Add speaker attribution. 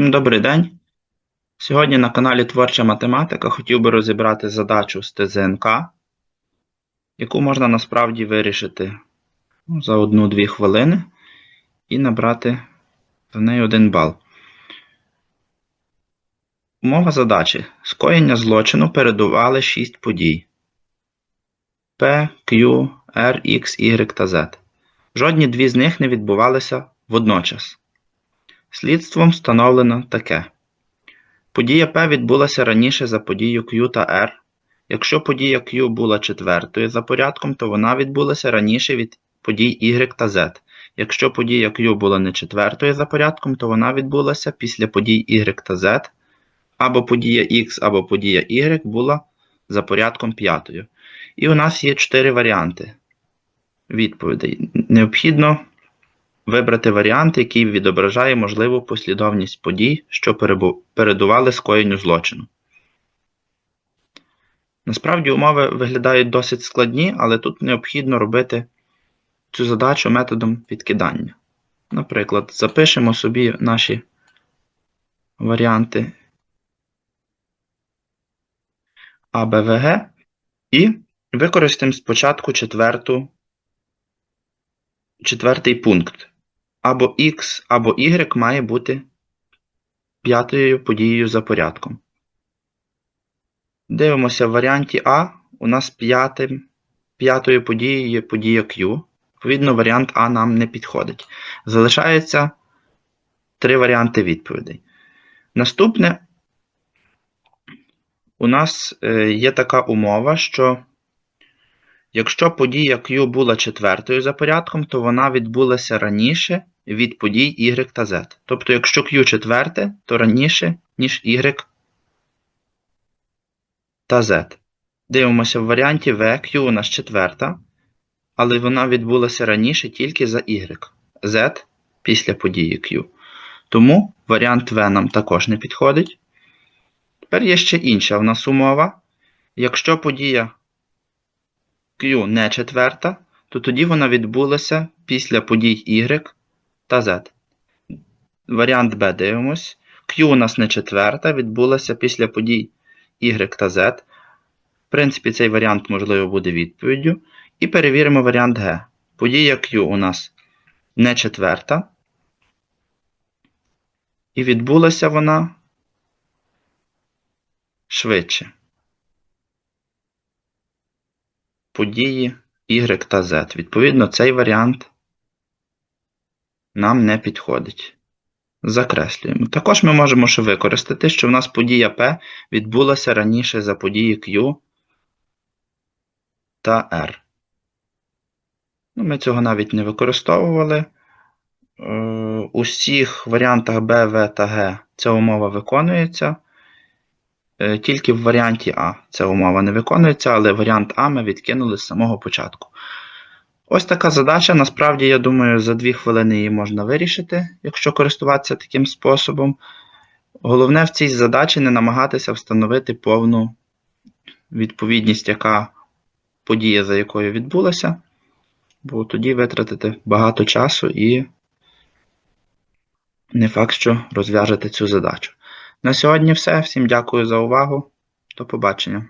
Speaker 1: Всім добрий день. Сьогодні на каналі Творча Математика хотів би розібрати задачу з ТЗНК, яку можна насправді вирішити ну, за 1-2 хвилини і набрати за неї 1 бал. Умова задачі. Скоєння злочину передували 6 подій. P, Q, R, X, Y та Z. Жодні дві з них не відбувалися водночас. Слідством встановлено таке. Подія P відбулася раніше за подію Q та R. Якщо подія Q була четвертою за порядком, то вона відбулася раніше від подій Y та Z. Якщо подія Q була не четвертою за порядком, то вона відбулася після подій Y та Z, або подія X, або подія Y була за порядком п'ятою. І у нас є чотири варіанти відповідей. Необхідно вибрати варіант, який відображає можливу послідовність подій, що передували скоєнню злочину. Насправді умови виглядають досить складні, але тут необхідно робити цю задачу методом відкидання. Наприклад, запишемо собі наші варіанти А, Б, В, Г і використаємо спочатку четверту, четвертий пункт. Або X, або Y має бути п'ятою подією за порядком. Дивимося в варіанті А. У нас п'ятим, п'ятою подією є подія Q. Відповідно, варіант А нам не підходить. Залишається три варіанти відповідей. Наступне у нас е, є така умова, що якщо подія Q була четвертою за порядком, то вона відбулася раніше від подій Y та Z. Тобто, якщо Q четверте, то раніше, ніж Y та Z. Дивимося в варіанті V, Q у нас четверта, але вона відбулася раніше тільки за Y. Z після події Q. Тому варіант V нам також не підходить. Тепер є ще інша в нас умова. Якщо подія Q не четверта, то тоді вона відбулася після подій Y та Z. Варіант B дивимось. Q у нас не четверта, відбулася після подій Y та Z. В принципі, цей варіант, можливо, буде відповіддю. І перевіримо варіант G. Подія Q у нас не четверта. І відбулася вона швидше. Події Y та Z. Відповідно, цей варіант нам не підходить. Закреслюємо. Також ми можемо ще використати, що в нас подія P відбулася раніше за події Q та R. Ну, Ми цього навіть не використовували. Е, У всіх варіантах B, V та G ця умова виконується. Е, Тільки в варіанті А ця умова не виконується, але варіант А ми відкинули з самого початку. Ось така задача. Насправді, я думаю, за 2 хвилини її можна вирішити, якщо користуватися таким способом. Головне в цій задачі не намагатися встановити повну відповідність, яка подія, за якою відбулася, бо тоді витратите багато часу і не факт, що розв'яжете цю задачу. На сьогодні все. Всім дякую за увагу. До побачення.